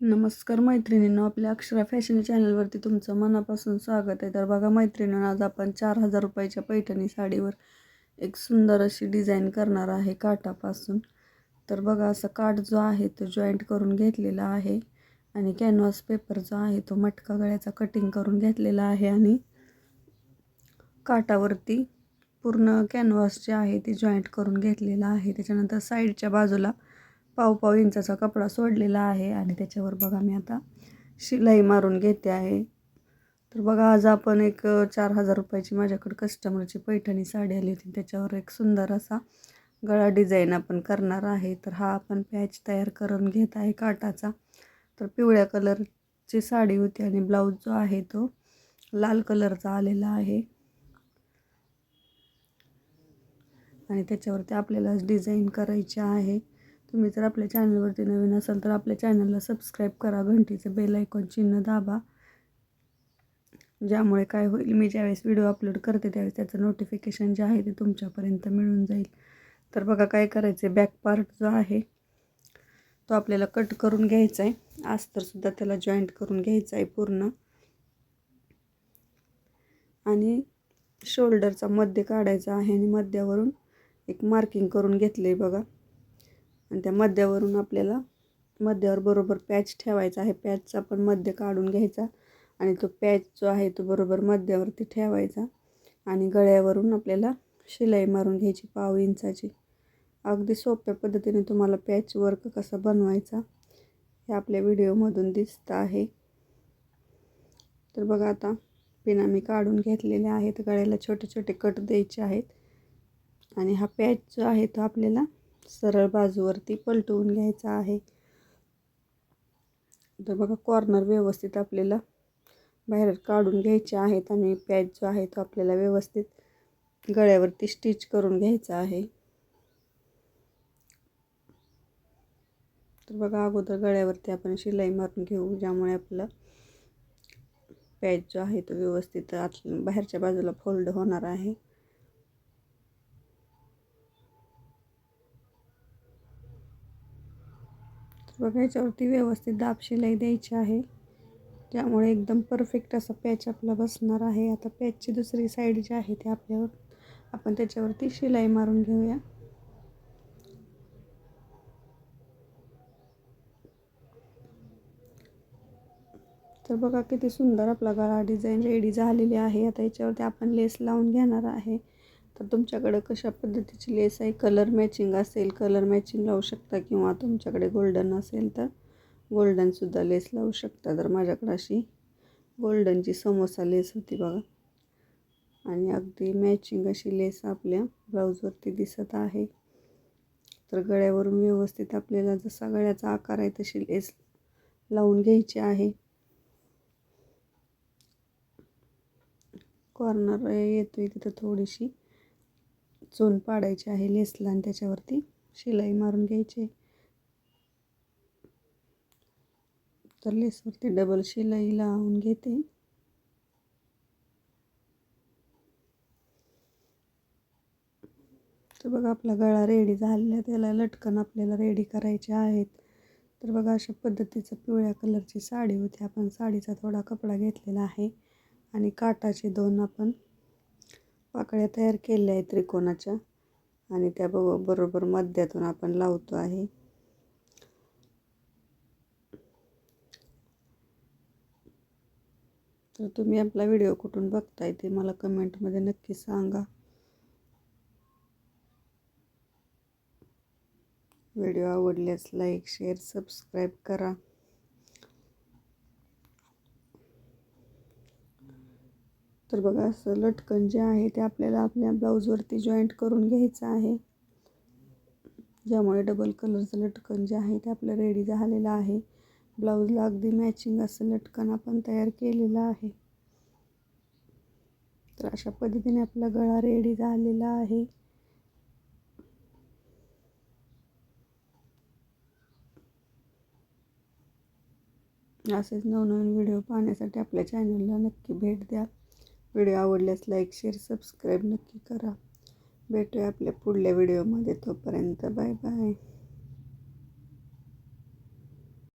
नमस्कार मैत्रिणींनो आपल्या अक्षरा फॅशन चॅनलवरती तुमचं मनापासून स्वागत आहे. तर बघा मैत्रिणींनो आज आपण चार हजार रुपयाच्या पैठणी साडीवर एक सुंदर अशी डिझाईन करणार आहे काटापासून तर बघा असं काठ जो आहे तो जॉईंट करून घेतलेला आहे आणि कॅनव्हास पेपर जो आहे तो मटका गळ्याचा कटिंग करून घेतलेला आहे आणि काटावरती पूर्ण कॅनव्हास जे आहे ते जॉईंट करून घेतलेला आहे. त्याच्यानंतर साईडच्या बाजूला पाव पाव इंचाचा कपडा सोडलेला आहे आणि त्याच्यावर बघा मी आता शिलाई मारून घेते आहे. तर बघा आज आपण एक चार हजार रुपयाची माझ्याकडे कस्टमरची पैठणी साडी आली होती. त्याच्यावर एक सुंदर असा गळा डिझाईन आपण करणार आहे. तर हा आपण पॅच तयार करून घेत आहे काटाचा तर पिवळ्या कलरची साडी होती आणि ब्लाऊज जो आहे तो लाल कलरचा आलेला आहे. आणि त्याच्यावरती आपल्याला डिझाईन करायची आहे. तुम्ही जर आपल्या चॅनलवरती नवीन असाल तर आपल्या चॅनलला सबस्क्राईब करा घंटीचं बेल आयकॉन चिन्ह दाबा. ज्यामुळे काय होईल मी ज्यावेळेस व्हिडिओ अपलोड करते त्यावेळेस त्याचं नोटिफिकेशन जे आहे ते तुमच्यापर्यंत मिळून जाईल. तर बघा काय करायचं आहे बॅक पार्ट जो आहे तो आपल्याला कट करून घ्यायचा आहे अस्तरसुद्धा त्याला जॉईंट करून घ्यायचा आहे पूर्ण. आणि शोल्डरचा मध्य काढायचा आहे आणि मध्यावरून एक मार्किंग करून घेतलं आहे बघा. आणि त्या मध्यावरून आपल्याला मध्यावर बरोबर पॅच ठेवायचा आहे. पॅचचा पण मध्य काढून घ्यायचा आणि तो पॅच जो आहे तो बरोबर मध्यावरती ठेवायचा आणि गळ्यावरून आपल्याला शिलाई मारून घ्यायची पाव इंचाची. अगदी सोप्या पद्धतीने तुम्हाला पॅच वर्क कसा बनवायचा हे आपल्या व्हिडिओमधून दिसतं आहे. तर बघा आता पिना मी काढून घेतलेले आहेत. गळ्याला छोटे छोटे कट द्यायचे आहेत. आणि हा पॅच जो आहे तो आपल्याला सरळ बाजूवरती पलटवून घ्यायचा आहे. तर बघा कॉर्नर व्यवस्थित आपल्याला बाहेर काढून घ्यायचे आहेत आणि पॅच जो आहे तो आपल्याला व्यवस्थित गळ्यावरती स्टिच करून घ्यायचा आहे. तर बघा अगोदर गळ्यावरती आपण शिलाई मारून घेऊ ज्यामुळे आपलं पॅच जो आहे तो व्यवस्थित आत बाहेरच्या बाजूला फोल्ड होणार आहे. बघा याच्यावरती व्यवस्थित दाब शिलाई द्यायची आहे. त्यामुळे एकदम परफेक्ट असा पॅच आपला बसणार आहे. आता पॅचची दुसरी साईड जी आहे ती आपल्यावर आपण त्याच्यावरती शिलाई मारून घेऊया. तर बघा किती सुंदर आपला गळा डिझाईन रेडी झालेली आहे. आता याच्यावरती आपण लेस लावून घेणार आहे. तर तुमच्याकडं कशा पद्धतीची लेस आहे? कलर मॅचिंग असेल कलर मॅचिंग लावू शकता किंवा तुमच्याकडे गोल्डन असेल तर गोल्डनसुद्धा लेस लावू शकता. तर माझ्याकडं अशी गोल्डनची समोसा लेस होती बघा. आणि अगदी मॅचिंग अशी लेस आपल्या ब्लाऊजवरती दिसत आहे. तर गळ्यावरून व्यवस्थित आपल्याला जसा गळ्याचा आकार आहे तशी लेस लावून घ्यायची आहे. कॉर्नर येतोय तिथं थोडीशी. चोन पाडायची आहे लेसला आणि त्याच्यावरती शिलाई मारून घ्यायची. तर लेसवरती डबल शिलाई लावून घेते. तर बघा आपला गळा रेडी झालेला त्याला लटकन आपल्याला रेडी करायचे आहेत. तर बघा अशा पद्धतीचं पिवळ्या कलरची साडी होती. आपण साडीचा थोडा कपडा घेतलेला आहे. आणि काटाचे दोन आपण पाकळ्या तयार केल्या आहेत त्रिकोणाच्या आणि त्या बरोबर मध्यातून आपण लावतो आहे. तर तुम्ही आपला व्हिडिओ कुठून बघताय ते मला कमेंटमध्ये नक्की सांगा. व्हिडिओ आवडल्यास लाईक शेअर सबस्क्राईब करा. तर बघा असं लटकन जे आहे ते आपल्याला आपल्या ब्लाऊजवरती जॉईंट करून घ्यायचं आहे. ज्यामुळे डबल कलरचं लटकन जे आहे ते आपलं रेडी झालेलं आहे. ब्लाऊजला अगदी मॅचिंग असं लटकन आपण तयार केलेलं आहे. तर अशा पद्धतीने आपला गळा रेडी झालेला आहे. असेच नवनवीन व्हिडिओ पाहण्यासाठी आपल्या चॅनलला नक्की भेट द्या. व्हिडिओ आवडल्यास लाईक शेअर सबस्क्राईब नक्की करा. भेटूया आपल्या पुढल्या व्हिडिओमध्ये. तोपर्यंत बाय बाय.